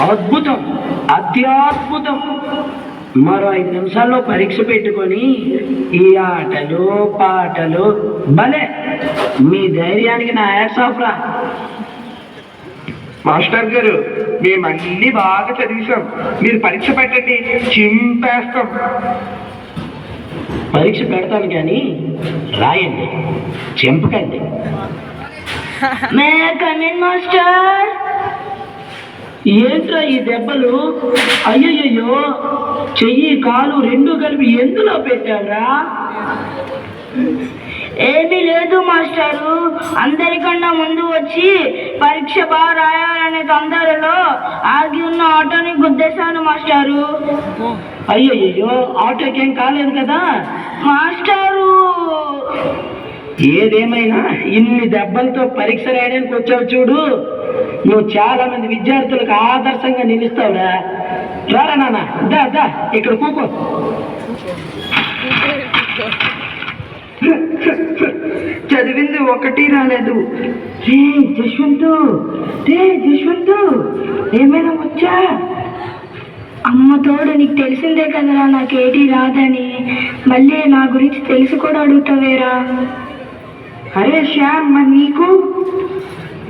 అద్భుతం. అత్యద్భుతం. మరో ఐదు నిమిషాల్లో పరీక్ష పెట్టుకొని ఈ ఆటలు పాటలు భలే. మీ ధైర్యానికి నా యాడ్స్ ఆఫ్ రా. మాస్టర్ గారు మేము అన్ని బాగా చదివిసాం. మీరు పరీక్ష పెట్టండి చింపేస్తాం. పరీక్ష పెడతాను కానీ రాయండి చెంపకండి. మే కమిన్ మాస్టర్ ఏంట్రా ఈ దెబ్బలు? అయ్యయ్యో చెయ్యి కాలు రెండు కలిపి ఎందులో పెట్టారా ఏమీ లేదు మాస్టారు. అందరికన్నా ముందు వచ్చి పరీక్ష బాగా రాయాలనే తొందరలో ఆగి ఉన్న ఆటోని గుద్దేశాను మాస్టారు. అయ్యయ్యో ఆటోకేం కాలేదు కదా? మాస్టర్! ఏదేమైనా ఇన్ని దెబ్బలతో పరీక్ష రాయడానికి వచ్చావు చూడు. నువ్వు చాలా మంది విద్యార్థులకు ఆదర్శంగా నిలుస్తావురా. రారా నాన్న దా దా ఇక్కడ కూకో. చదివింది ఒకటి రాలేదు. రే జశ్వంతు రే జశ్వంతు ఏమైనా వచ్చా? అమ్మ తోడు నీకు తెలిసిందే కదరా నాకేటి రాదని. మళ్ళీ నా గురించి తెలిసి కూడా అడుగుతావేరా? అరే శ్యామ్ మరి నీకు?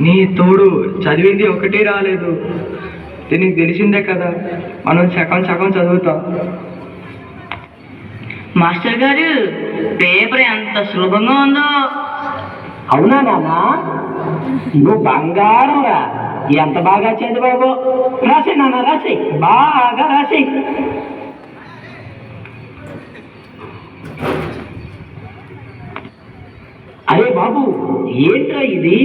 నీ తోడు చదివింది ఒకటి రాలేదు. దీనికి తెలిసిందే కదా మనం సగం సగం చదువుతాం. మాస్టర్ గారు పేపర్ ఎంత సులభంగా ఉందో. అవునా నాన్న నువ్వు బంగారం రా. ఎంత బాగా చదివావో రాసే నాన్న రాసే. బాగా రాసే. అరే బాబు ఏంట్రా ఇది?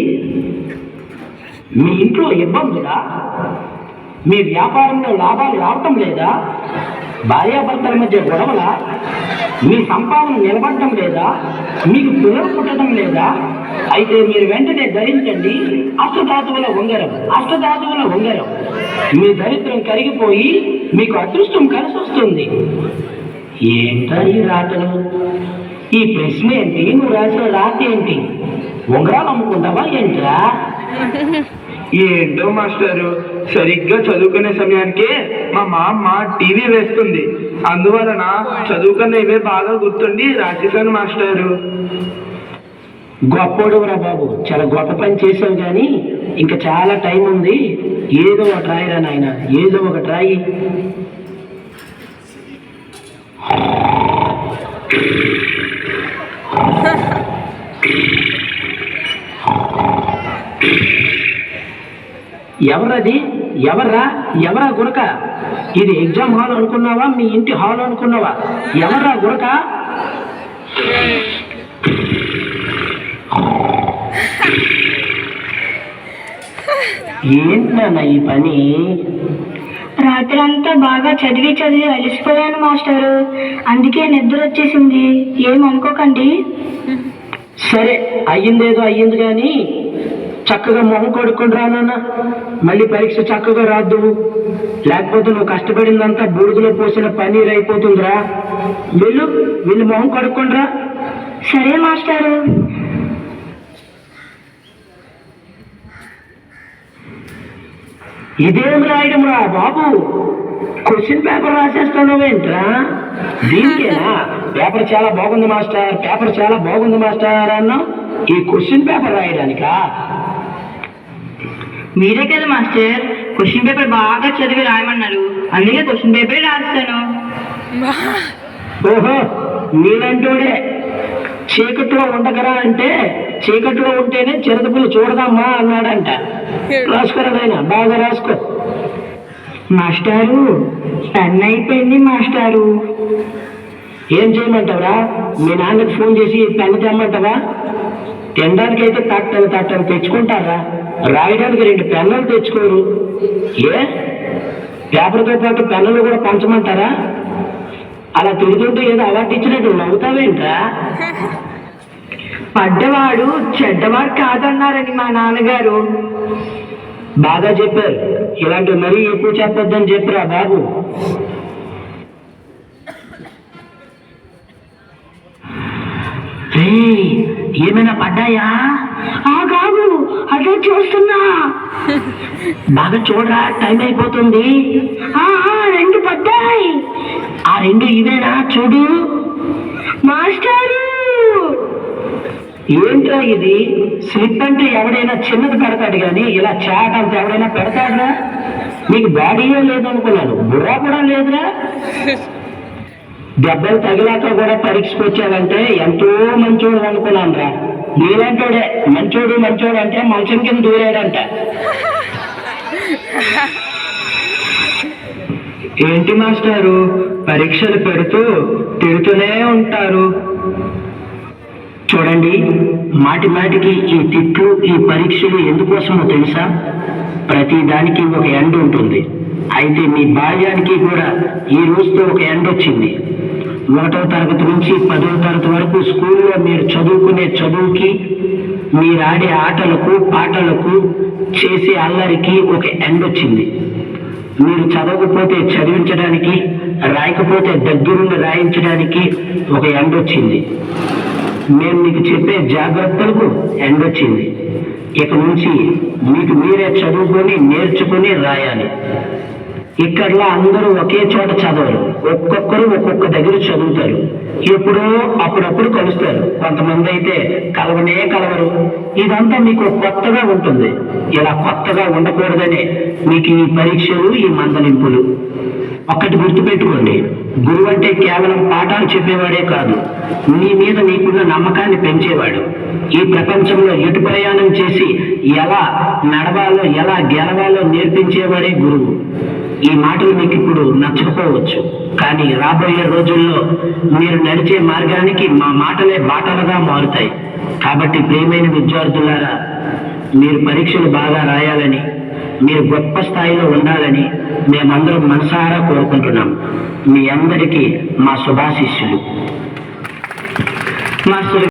మీ ఇంట్లో ఇబ్బందులా మీ వ్యాపారంలో లాభాలు రావటం లేదా? భార్యాభర్తల మధ్య గొడవల? మీ సంపాదన నిలబడటం లేదా? మీకు పిల్లలు పుట్టడం లేదా? అయితే మీరు వెంటనే ధరించండి. అష్టధాతువుల ఉంగరం అష్టధాతువుల ఉంగరం. మీ దరిద్రం కరిగిపోయి మీకు అదృష్టం కలిసి వస్తుంది ఏంటా ఈ రాతలు? ఈ ప్రశ్న ఏంటి? నువ్వు రాసిన రాత ఏంటి? ఉంగరాలు అమ్ముకుంటావా ఏంట్రా? ఏంటో మాస్టారు సరిగ్గా చదువుకునే సమయానికి మా మామ టీవీ వేస్తుంది. అందువలన చదువుకున్న ఇవే బాగా గుర్తుండి రాసేసాను మాస్టారు. గొప్పోడురా బాబు చాలా గొప్ప పని చేసావు కానీ ఇంకా చాలా టైం ఉంది. ఏదో ఒకటి రాయిరా నాయన ఏదో ఒకటి రాయి. ఎవరది ఎవర్రా? ఎవరా గురక? ఇది ఎగ్జామ్ హాల్ అనుకున్నావా? మీ ఇంటి హాల్ అనుకున్నావా? ఎవర్రా గురక? ఏంటి నాన్న ఈ పని? రాత్రి అంతా బాగా చదివి చదివి అలసిపోయాను మాస్టారు. అందుకే నిద్ర వచ్చేసింది ఏమనుకోకండి సరే అయ్యిందేదో అయ్యింది కానీ చక్కగా మొహం కొడుకుని రా నాన్న. మళ్ళీ పరీక్ష చక్కగా రాద్దు లేకపోతే నువ్వు కష్టపడిందంతా బూడిదలో పోసిన పన్నీర్ అయిపోతుందిరా. వెళ్ళు వెళ్ళి మొహం కడుక్కొని రా. సరే మాస్టారు. ఇదేం రాయడం రా బాబు? క్వశ్చన్ పేపర్ రాసేస్తున్నావేంట్రా దీనికేనా? పేపర్ చాలా బాగుంది మాస్టర్ పేపర్ చాలా బాగుంది మాస్టర్ అన్నావు. ఈ క్వశ్చన్ పేపర్ రాయడానికా? మీరే కదా మాస్టర్? క్వశ్చన్ పేపర్ బాగా చదివి రాయమన్నారు. అందుకే క్వశ్చన్ పేపర్ రాస్తాను. ఓహో నీలంటోడే చీకట్లో ఉండగరా అంటే చీకట్లో ఉంటేనే చిరతపులు చూడదమ్మా అన్నాడంట. రాసుకోరా నాయన బాగా రాసుకో. మాస్టారు టన్ అయిపోయింది మాస్టారు. ఏం చేయమంటావురా? మీ నాన్నకి ఫోన్ చేసి పెన్ను తెమ్మంటావా? తినడానికైతే తట్టలు తట్టలు తెచ్చుకుంటారా? రాయడానికి రెండు పెన్నులు తెచ్చుకోరు. ఏ? పేపర్తో పాటు పెన్నులు కూడా పంచమంటారా? అలా తిరుగుతుంటే ఏదో అవార్డు ఇచ్చినట్టు నవ్వుతావేంట్రా? పడ్డవాడు చెడ్డవాడు కాదన్నారని మా నాన్నగారు. బాగా చెప్పారు. ఇలాంటి మరీ ఎక్కువ చెప్పొద్దని చెప్పిరా బాబు. ఏమైనా పడ్డాయా? అదే చూస్తున్నా. బాగా చూడరా టైం అయిపోతుంది. రెండు పడ్డాయి. ఆ రెండు ఇవేనా? చూడు. మాస్టారు! ఏంట్రా ఇది? స్లిప్ అంటే ఎవడైనా చిన్నది పెడతాడు కానీ ఇలా చాట్ అంత ఎవడైనా పెడతాడురా? మీకు బాడీయే లేదనుకున్నాను బుర్ర కూడా లేదురా? దెబ్బలు తగిలాక కూడా పరీక్షకు వచ్చావంటే ఎంతో మంచోడు అనుకున్నాను రా నీలాంటోడే మంచోడు మంచోడు అంటే మంచం కింద దూరాడంట. ఏంటి మాస్టారు? పరీక్షలు పెడుతూ తిడుతూనే ఉంటారు. చూడండి మాటి మాటికి ఈ తిట్లు ఈ పరీక్షలు ఎందుకోసమో తెలుసా? ప్రతి దానికి ఒక ఎండ్ ఉంటుంది. అయితే మీ బాల్యానికి కూడా ఈ రోజుతో ఒక ఎండ్ వచ్చింది. ఒకటో తరగతి నుంచి పదో తరగతి వరకు స్కూల్లో మీరు చదువుకునే చదువుకి మీరు ఆడే ఆటలకు పాటలకు చేసే అల్లరికి ఒక ఎండ్ వచ్చింది. మీరు చదవకపోతే చదివించడానికి రాయకపోతే దగ్గరుండి రాయించడానికి ఒక ఎండ్ వచ్చింది. మేము మీకు చెప్పే జాగ్రత్తలకు ఎండ్ వచ్చింది. ఇక నుంచి మీకు మీరే చదువుకొని నేర్చుకొని రాయాలి. ఇక్కడలా అందరూ ఒకే చోట చదవరు. ఒక్కొక్కరు ఒక్కొక్క దగ్గర చదువుతారు. ఎప్పుడో అప్పుడప్పుడు కలుస్తారు. కొంతమంది అయితే కలవనే కలవరు. ఇదంతా మీకు కొత్తగా ఉంటుంది. ఇలా కొత్తగా ఉండకూడదనే మీకు ఈ పరీక్షలు ఈ మందలింపులు. ఒక్కటి గుర్తుపెట్టుకోండి. గురువు అంటే కేవలం పాఠాలు చెప్పేవాడే కాదు. మీ మీద నీకున్న నమ్మకాన్ని పెంచేవాడు. ఈ ప్రపంచంలో ఎటు ప్రయాణం చేసి ఎలా నడవాలో ఎలా గెలవాలో నేర్పించేవాడే గురువు. ఈ మాటలు మీకు ఇప్పుడు నచ్చకపోవచ్చు. కానీ రాబోయే రోజుల్లో మీరు నడిచే మార్గానికి మా మాటలే బాటలుగా మారుతాయి. కాబట్టి ప్రియమైన విద్యార్థులారా మీరు పరీక్షలు బాగా రాయాలని మీరు గొప్ప స్థాయిలో ఉండాలని మేమందరం మనసారా కోరుకుంటున్నాం. మీ అందరికీ మా శుభాశిష్యులు మా